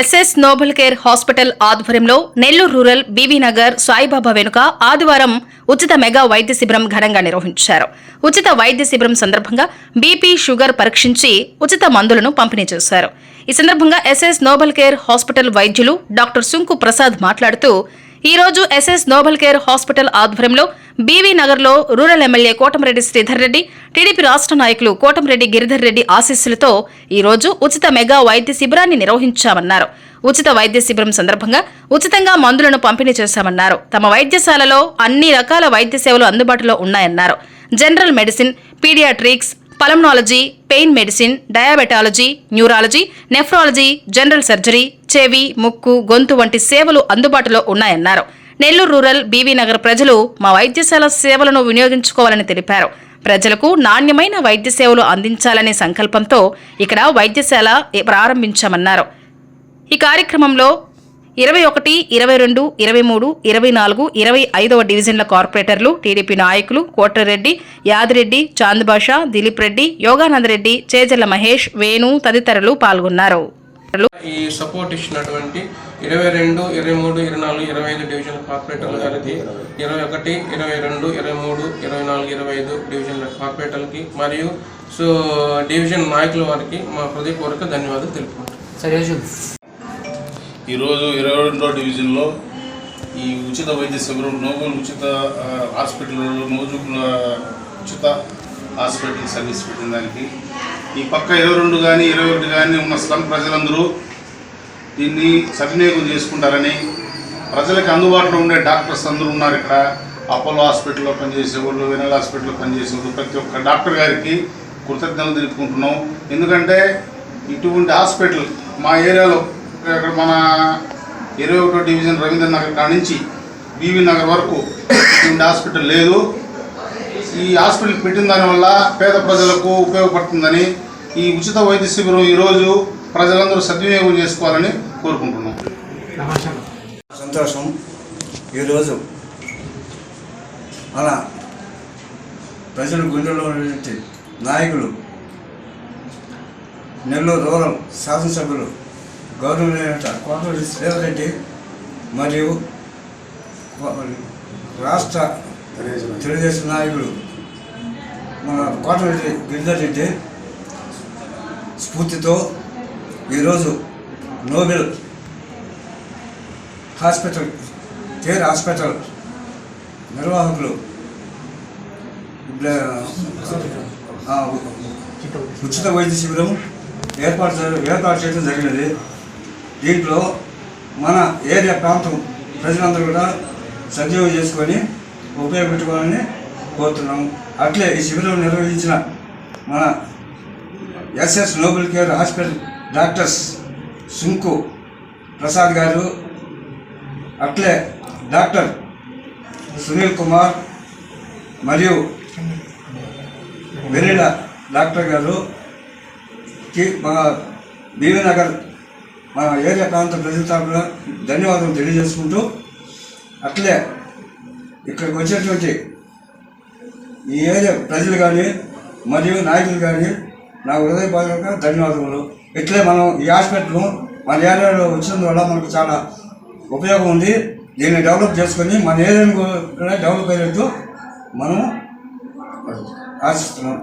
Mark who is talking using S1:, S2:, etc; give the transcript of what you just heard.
S1: SS Nobel care hospital ఆధ్వర్యంలో Nellore rural బీవీనగర్ Saibaba వెనుక ఆదివారం ఉచిత మెగా వైద్య శిబిరం ఘనంగా నిర్వహించారు. ఉచిత వైద్య శిబిరం సందర్భంగా బీపీ షుగర్ పరీక్షించి ఉచిత మందులను పంపిణీ చేశారు. ఈ సందర్భంగా ఎస్ఎస్ నోబెల్ కేర్ హాస్పిటల్ వైద్యులు డాక్టర్ సుంకు ప్రసాద్ మాట్లాడుతూ ఈ రోజు ఎస్ఎస్ నోబెల్ కేర్ హాస్పిటల్ ఆధ్వర్యంలో బీవీ నగర్లో rural MLA Kotamreddy Sridhar Reddy TDP రాష్ట్ర నాయకులు కోటమిరెడ్డి గిరిధర్ రెడ్డి ఆశీస్సులతో ఈ రోజు ఉచిత మెగా వైద్య శిబిరాన్ని నిర్వహించామన్నారు. ఉచిత వైద్య శిబిరం సందర్భంగా ఉచితంగా మందులను పంపిణీ చేశామన్నారు. తమ వైద్యశాలలో అన్ని రకాల వైద్య సేవలు అందుబాటులో ఉన్నాయన్నారు. General medicine paediatrics pulmonology pain medicine diabetology neurology nephrology general surgery చెవి ముక్కు గొంతు వంటి సేవలు అందుబాటులో ఉన్నాయన్నారు. నెల్లూరు రూరల్ బీవీ నగర్ ప్రజలు మా వైద్యశాల సేవలను వినియోగించుకోవాలని తెలిపారు. ప్రజలకు నాణ్యమైన వైద్య సేవలు అందించాలనే సంకల్పంతో ఇక్కడ వైద్యశాల ప్రారంభించామన్నారు. ఈ కార్యక్రమంలో ఇరవై ఒకటి ఇరవై రెండు ఇరవై మూడు ఇరవై నాలుగు ఇరవై ఐదవ డివిజన్ల కార్పొరేటర్లు టీడీపీ నాయకులు కోటరెడ్డి యాదిరెడ్డి చాంద్బాషా దిలీప్ రెడ్డి యోగానందరెడ్డి చేజల్ల మహేష్ వేణు తదితరులు పాల్గొన్నారు.
S2: ఈ సపోర్ట్ ఇచ్చినటువంటి ఇరవై రెండు ఇరవై మూడు ఇరవై నాలుగు ఇరవై ఐదు డివిజన్ కార్పొరేటర్ల గారికి ఇరవై ఒకటి ఇరవై రెండు ఇరవై మూడు ఇరవై నాలుగు ఇరవై ఐదు డివిజన్ల కార్పొరేటర్లకి మరియు సో డివిజన్ నాయకుల వారికి మా హృదయపూర్వక ధన్యవాదాలు తెలుపుకుంటాం
S3: ఈరోజు ఇరవై రెండో డివిజన్లో ఈ ఉచిత వైద్య శిబిరం నోబుల్ ఉచిత హాస్పిటల్ నోజుకుల ఉచిత హాస్పిటల్ సర్వీస్ పెట్టిన దానికి ఈ పక్క ఇరవై రెండు కానీ ఇరవై ఒకటి కానీ ఉన్న స్లమ్ ప్రజలందరూ దీన్ని సద్వినియోగం చేసుకుంటారని ప్రజలకు అందుబాటులో ఉండే డాక్టర్స్ అందరూ ఉన్నారు ఇక్కడ. అపోలో హాస్పిటల్లో పనిచేసేవాళ్ళు వెనల్ హాస్పిటల్లో పనిచేసేవాళ్ళు ప్రతి ఒక్క డాక్టర్ గారికి కృతజ్ఞతలు తెలుపుకుంటున్నాం. ఎందుకంటే ఇటువంటి హాస్పిటల్ మా ఏరియాలో ఇక్కడ మన ఇరవై ఒకటో డివిజన్ రవీంద్ర నగర్ కాడ నుంచి బీవీ నగర్ వరకు ఇటువంటి హాస్పిటల్ లేదు. ఈ హాస్పిటల్ పెట్టిన దానివల్ల పేద ప్రజలకు ఉపయోగపడుతుందని ఈ ఉచిత వైద్య శిబిరం ఈరోజు ప్రజలందరూ సద్వినియోగం చేసుకోవాలని కోరుకుంటున్నాం.
S4: సంతోషం. ఈరోజు మన ప్రజల గుండెలో ఉన్నటువంటి నాయకులు నెల్లూరు రూరల్ శాసనసభ్యులు గౌరవనీయత కోటరెడ్డి శ్రీధరెడ్డి మరియు రాష్ట్ర తెలుగుదేశం నాయకులు మన కోటరెడ్డి గిరిధర్ రెడ్డి స్ఫూర్తితో ఈరోజు నోబెల్ హాస్పిటల్ కేర్ హాస్పిటల్ నిర్వాహకులు ఉచిత వైద్య శిబిరం ఏర్పాటు ఏర్పాటు చేయడం జరిగినది. దీంట్లో మన ఏరియా ప్రాంతం ప్రజలందరూ కూడా సద్వినియోగం చేసుకొని ఉపయోగపెట్టుకోవాలని కోరుతున్నాం అట్లే ఈ శిబిరం నిర్వహించిన మన SS noble care hospital doctors Sunku Prasad గారు అట్లే డాక్టర్ సునీల్ కుమార్ మరియు వెనిల డాక్టర్ గారు కి మన బీవీ నగర్ మన ఏరియా ప్రాంత ప్రజల తరఫున ధన్యవాదాలు తెలియజేసుకుంటూ అట్లే ఇక్కడికి వచ్చేటువంటి ఈ ఏరియా ప్రజలు కానీ మరియు నాయకులు కానీ నా హృదయపూర్వక ధన్యవాదములు. ఇట్లే మనం ఈ హాస్పిటల్ మన ఏరియాలో వచ్చినందు వల్ల మనకు చాలా ఉపయోగం ఉంది. దీన్ని డెవలప్ చేసుకొని మన ఏరియాను కూడా డెవలప్ అయ్యేట్టు మనం ఆశిస్తున్నాం.